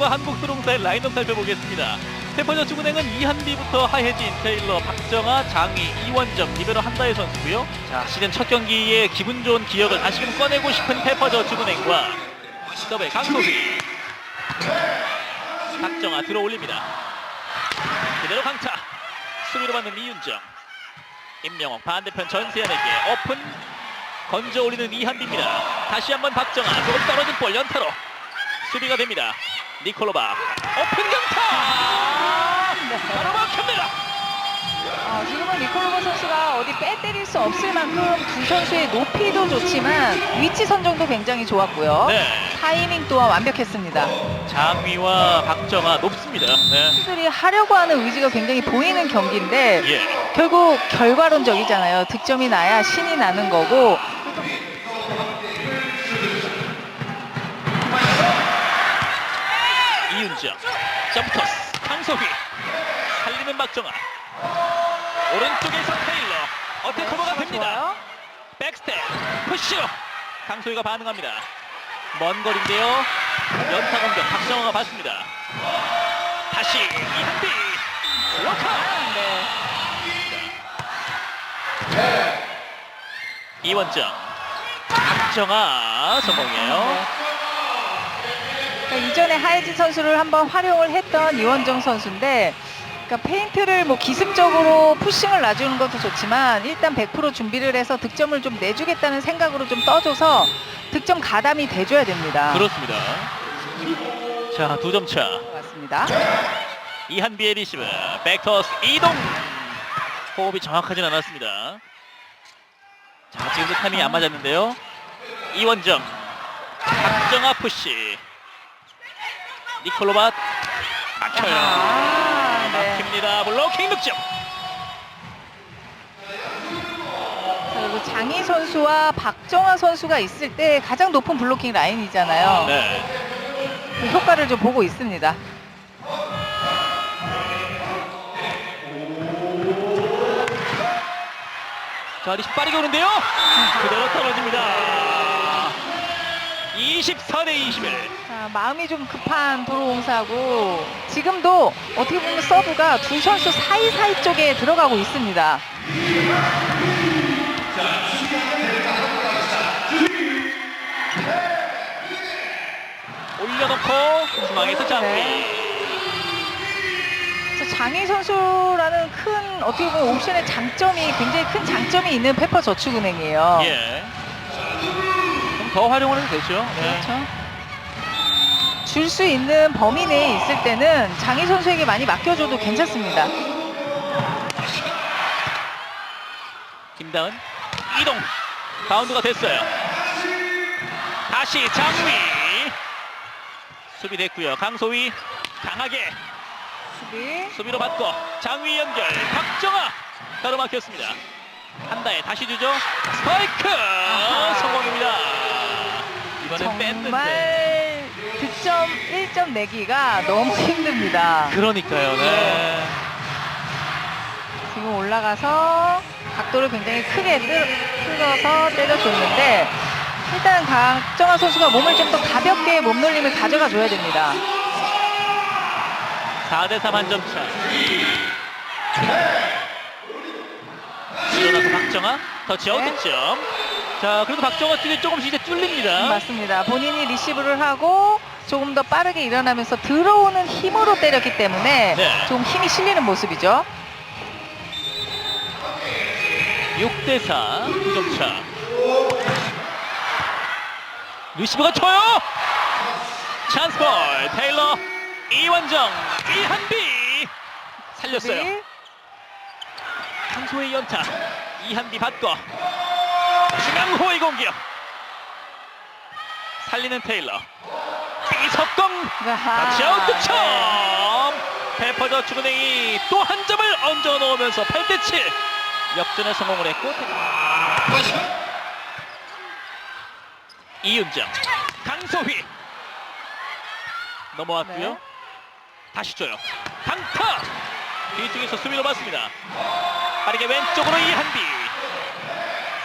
삼성생명과 한국수롱사의 라인업 살펴보겠습니다. 세퍼저축은행은 이한비부터 하혜진, 테일러, 박정아, 장희, 이원정, 리베로 한다혜 선수고요. 자 시즌 첫 경기에 기분 좋은 기억을 다시금 꺼내고 싶은 페퍼저축은행과 더블 강소희 박정아 들어올립니다. 그대로 강타 수비로 받는 이윤정 임명옥 반대편 전세현에게 오픈 건져 올리는 이한비입니다. 다시 한번 박정아 조금 떨어진 볼 연타로 수비가 됩니다. 니콜로바 오픈 강타 바로 막힙니다. 어, 지금은 니콜로바 선수가 어디 빼 때릴 수 없을 만큼 두 선수의 높이도 좋지만 위치 선정도 굉장히 좋았고요. 네, 타이밍 또한 완벽했습니다. 장위와 박정아 높습니다. 네, 선수들이 하려고 하는 의지가 굉장히 보이는 경기인데 예, 결국 결과론적이잖아요. 득점이 나야 신이 나는 거고 이윤정 점프토스 강소희 살리는 박정아 오른쪽에서 테일러 어택 커버가 됩니다. 좋아요. 백스텝 푸시로 강소희가 반응합니다. 먼 거리인데요. 연타 공격 박정호가 받습니다. 다시 이한비 블로커 네. 이원정 박정아 성공이에요. 그러니까 이전에 하이지 선수를 한번 활용을 했던 이원정 선수인데 그러니까 페인트를 뭐 기습적으로 푸싱을 놔주는 것도 좋지만 일단 100% 준비를 해서 득점을 좀 내주겠다는 생각으로 좀 떠줘서 득점 가담이 돼줘야 됩니다. 그렇습니다. 자 두 점 차. 맞습니다. 이한비의 리시브 백터스 이동 호흡이 정확하진 않았습니다 자 지금도 타이밍이 안 맞았는데요 이원정 박정아 푸시 니콜로밭 막혀요. 아, 네. 막힙니다. 블로킹 득점. 그리고 장희 선수와 박정아 선수가 있을 때 가장 높은 블로킹 라인이잖아요. 네. 그 효과를 좀 보고 있습니다. 자 리시브 빠르게 오는데요. 그대로 떨어집니다 24대 21 자, 마음이 좀 급한 도로공사고 지금도 어떻게 보면 서브가 두 선수 사이사이 쪽에 들어가고 있습니다. 올려놓고 중앙에서 장비 네. 장희 선수라는 큰 어떻게 보면 옵션의 장점이 굉장히 큰 장점이 있는 페퍼 저축은행이에요. 예. 좀 더 활용을 해도 되죠. 네. 그렇죠. 줄 수 있는 범위 내에 있을 때는 장희 선수에게 많이 맡겨줘도 괜찮습니다. 김다은 이동 바운드가 됐어요. 다시 장위 수비 됐고요. 강소희 강하게 수비. 수비로 받고 장위 연결 박정아 가로막혔습니다. 한다에 다시 주죠. 스파이크. 성공입니다. 이번엔 뺐는데. 정말 득점 1점 내기가 너무 힘듭니다. 그러니까요. 네. 지금 올라가서 각도를 굉장히 크게 뜰- 틀어서 때려줬는데 일단 강정아 선수가 몸을 좀 더 가볍게 몸놀림을 가져가 줘야 됩니다. 4대3 한 점 차. 일어나서 박정아 터치아웃 네. 득점. 자 그래도 박정아 쪽이 조금씩 이제 뚫립니다. 맞습니다. 본인이 리시브를 하고 조금 더 빠르게 일어나면서 들어오는 힘으로 때렸기 때문에 네. 좀 힘이 실리는 모습이죠. 6대 4 2점 차. 리시브가 쳐요. 찬스볼 테일러 이완정 이한비 살렸어요. 수비. 한소의 연타 이한비 받고 중앙호의 공격. 살리는 테일러. 이석공. 아하. 터치아웃 네. 득점. 페퍼저축은행이 또 한 점을 얹어 놓으면서 8대 7 역전에 성공을 했고 이윤정. 강소희. 넘어왔고요. 네. 다시 줘요. 강타. 뒤쪽에서 수비로 맞습니다. 빠르게 왼쪽으로 이한비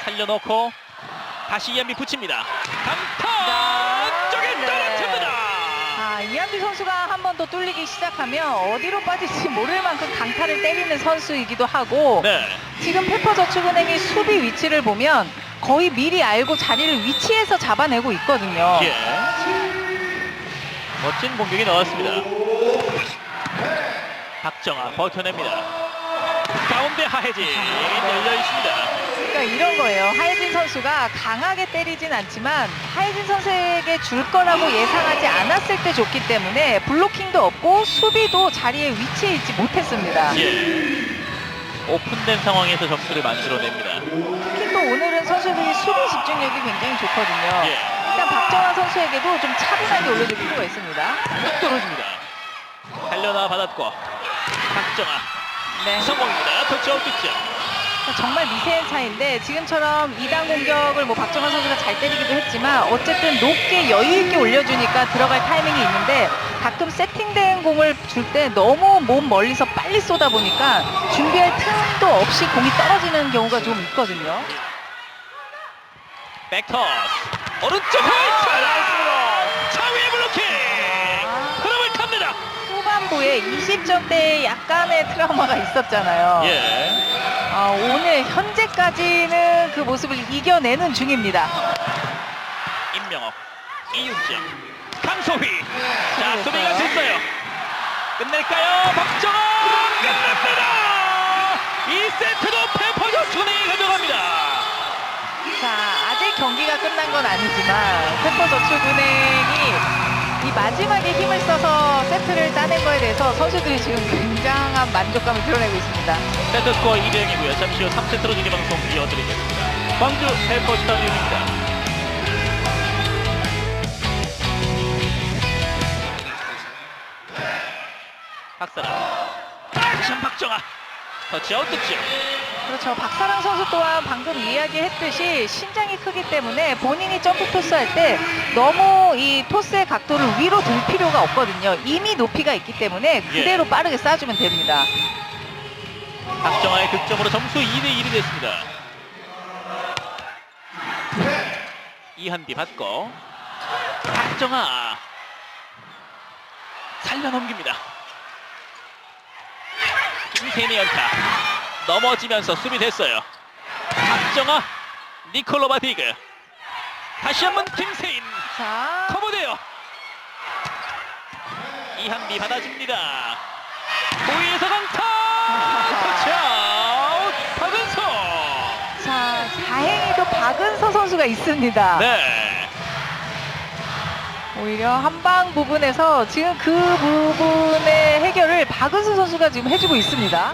살려놓고 다시 이한비 붙입니다 강타 자, 쪽에 네. 떨어집니다 아, 이한 이한비 선수가 한 번 더 뚫리기 시작하면 어디로 빠질지 모를 만큼 강타를 때리는 선수이기도 하고 네. 지금 페퍼저축은행이 수비 위치를 보면 거의 미리 알고 자리를 위치해서 잡아내고 있거든요. 예. 멋진 공격이 나왔습니다. 박정아 버텨냅니다. 가운데 하혜진 열려 있습니다. 그러니까 이런 거예요. 하예진 선수가 강하게 때리진 않지만 하예진 선수에게 줄 거라고 예상하지 않았을 때 줬기 때문에 블로킹도 없고 수비도 자리에 위치해 있지 못했습니다. 예. 오픈된 상황에서 점수를 만들어냅니다. 특히 또 오늘은 선수들이 수비 집중력이 굉장히 좋거든요. 예. 일단 박정환 선수에게도 좀 차분하게 올려줄 필요가 있습니다. 뚝 떨어집니다. 달려나 받았고 박정아 네. 성공입니다. 터치아웃 득점. 정말 미세한 차이인데 지금처럼 2단 공격을 뭐 박정환 선수가 잘 때리기도 했지만 어쨌든 높게 여유 있게 올려주니까 들어갈 타이밍이 있는데 가끔 세팅된 공을 줄 때 너무 몸 멀리서 빨리 쏘다 보니까 준비할 틈도 없이 공이 떨어지는 경우가 좀 있거든요. 백터스. 오른쪽 화이트 차위의 블로킹 흐름을 탑니다. 후반부에 20점대에 약간의 트라우마가 있었잖아요. 예. 아, 오늘 현재까지는 그 모습을 이겨내는 중입니다. 임명옥 이윤정 강소휘 자 수비가 됐어요. 끝낼까요? 박정아 끝납니다! 2세트도 페퍼저축은행이 가져갑니다. 자, 아직 경기가 끝난 건 아니지만 페퍼 저축은행이 이 마지막에 힘을 써서 세트를 따낸 거에 대해서 선수들이 지금 굉장한 만족감을 드러내고 있습니다. 세트 스코어 2대0이고요. 잠시 후 3세트로 중계 방송 이어드리겠습니다. 광주 페퍼스타디움입니다 터치아웃 득점 그렇죠. 박사랑 선수 또한 방금 이야기했듯이 신장이 크기 때문에 본인이 점프 토스할 때 너무 이 토스의 각도를 위로 들 필요가 없거든요. 이미 높이가 있기 때문에 그대로 빠르게 쏴주면 됩니다. 박정아의 득점으로 점수 2대 1이 됐습니다. 이한비 받고 박정아 살려 넘깁니다. 김세인의 연타 넘어지면서 수비됐어요. 박정아 니콜로 바티그 다시 한번 김세인 자, 커버돼요. 이한비 받아줍니다. 고위에서 강타! 터치아웃! 박은서! 자, 다행히도 박은서 선수가 있습니다. 네. 오히려 한방 부분에서 지금 그 부분의 해결을 박은수 선수가 지금 해주고 있습니다.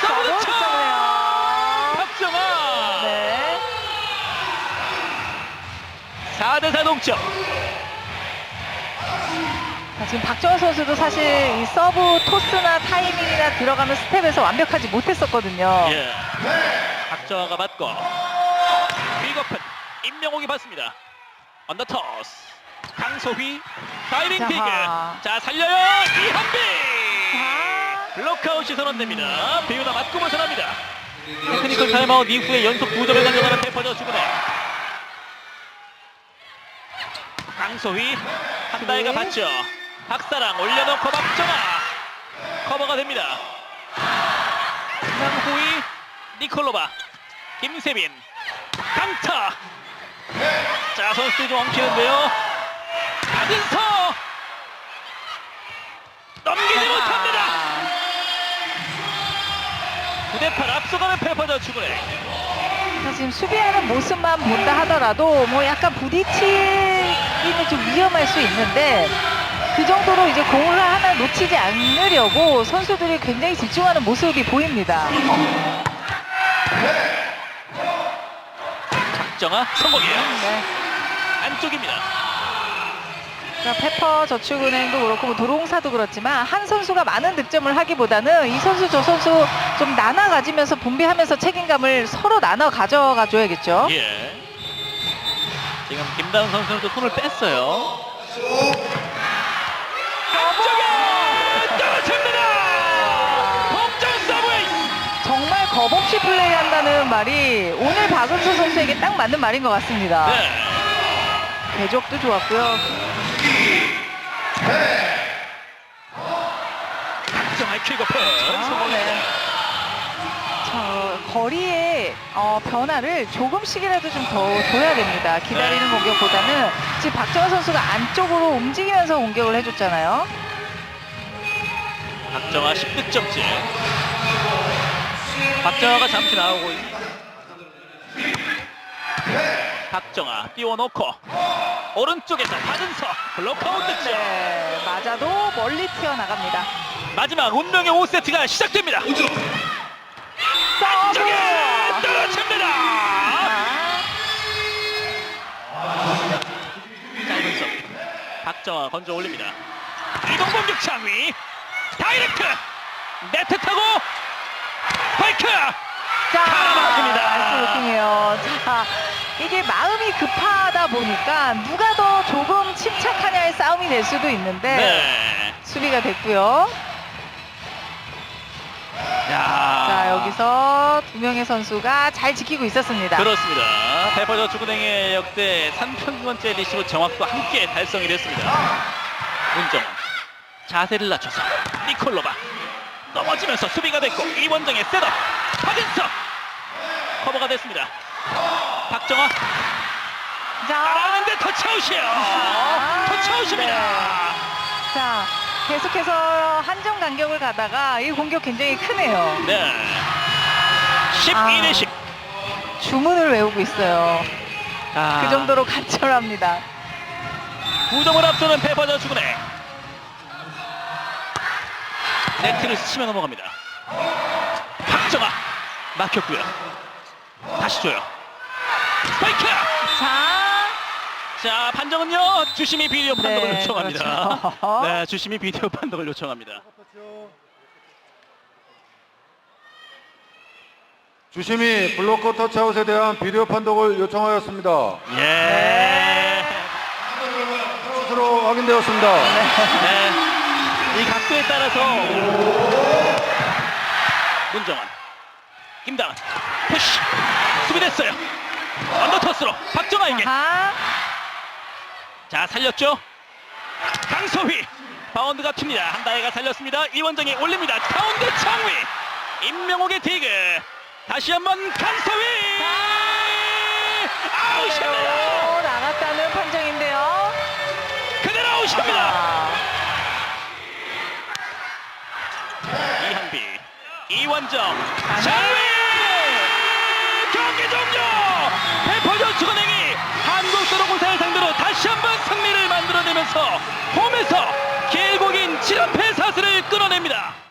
서브차! 서브차네요. 박정아! 네. 4대4 동점. 자, 지금 박정호 선수도 사실 이 서브 토스나 타이밍이나 들어가는 스텝에서 완벽하지 못했었거든요. 예. 박정아가 받고 비거픈 임명옥이 받습니다. 언더터스 강소휘 다이빙 자하. 자 살려요 이한비 자. 블록아웃이 선언됩니다. 비우나 맞고 벗어납니다. 테크니컬 타임아웃 이후에 연속 2점을 가져가는 페퍼저 주문에 강소휘 한다이가 네. 받죠. 박사랑 올려놓고 박정아 커버가 됩니다. 남호이 니콜로바 김세빈. 강타. 자 선수들이 좀 엉키는데요. 박은서. 넘기지 못합니다. 9대8 앞서가는 페퍼저 축구네 자, 지금 수비하는 모습만 본다 하더라도 뭐 약간 부딪히기는 좀 위험할 수 있는데 그 정도로 이제 공을 하나 놓치지 않으려고 선수들이 굉장히 집중하는 모습이 보입니다. 박정아 성공이에요 네. 안쪽입니다 자, 페퍼 저축은행도 그렇고 뭐 도롱사도 그렇지만 한 선수가 많은 득점을 하기보다는 이 선수 저 선수 좀 나눠 가지면서 분배하면서 책임감을 서로 나눠 가져가 줘야겠죠. 예 지금 김다은 선수는 또 손을 뺐어요 말 말이 오늘 박은서 선수에게 딱 맞는 말인 것 같습니다. 네. 궤적도 좋았고요. 박정아의 킥오프 아, 성공입니다. 네. 저 거리의 어, 변화를 조금씩이라도 좀 더 줘야 됩니다. 기다리는 네. 공격보다는 지금 박정호 선수가 안쪽으로 움직이면서 공격을 해줬잖아요. 박정아 10득점째. 박정아가 잠시 나오고 있습니다. 박정아 띄워놓고 오른쪽에서 받은서 블록아웃 득점. 네, 맞아도 멀리 튀어나갑니다. 마지막 운명의 5세트가 시작됩니다. 서브! 저게 떨어집니다. 아, 짧은 서 박정아 건져 올립니다. 이동 공격 장위 다이렉트 네트 타고 스파이크 자, 맞습니다. 나이스 루킹이에요. 자, 이게 마음이 급하다 보니까 누가 더 조금 침착하냐의 싸움이 될 수도 있는데 네. 수비가 됐고요. 야. 자, 여기서 두 명의 선수가 잘 지키고 있었습니다. 그렇습니다. 페퍼저축은행의 역대 3천번째 리시브 정확도 함께 달성이 됐습니다. 문정원 자세를 낮춰서 니콜로바 넘어지면서 수비가 됐고 이원정의 셋업 박은석 커버가 됐습니다. 박정아 자, 따라하는데 터치아웃이에요. 아, 터치아웃입니다. 자, 계속해서 한정 간격을 가다가 이 공격 굉장히 크네요. 네. 12 대 10. 주문을 외우고 있어요. 아, 그 정도로 간절합니다. 9점을 앞서는 페퍼저축은행. 네트를 스치며 넘어갑니다. 박정아 막혔고요. 다시 줘요. 스파이크! 자, 자 판정은요 주심이 비디오 판독을 네, 요청합니다. 그렇죠. 네 주심이 비디오 판독을 요청합니다. 주심이 블로커 터치아웃에 대한 비디오 판독을 요청하였습니다. 예. 네. 스스로 확인되었습니다. 네. 이 각도에 따라서 문정원, 김다은, 푸시 수비됐어요. 언더터스로 박정아에게 자, 자 살렸죠. 강소휘 바운드가 튑니다. 한다혜가 살렸습니다. 이원정이 올립니다. 가운데 창위 임명옥의 디그 다시 한번 강소휘 아웃입니다. 그대로 나갔다는 판정인데요. 그대로 아웃입니다. 아, 이한비 이원정 장위 다시 한번 승리를 만들어내면서 홈에서 길고 긴 7연패 사슬을 끊어냅니다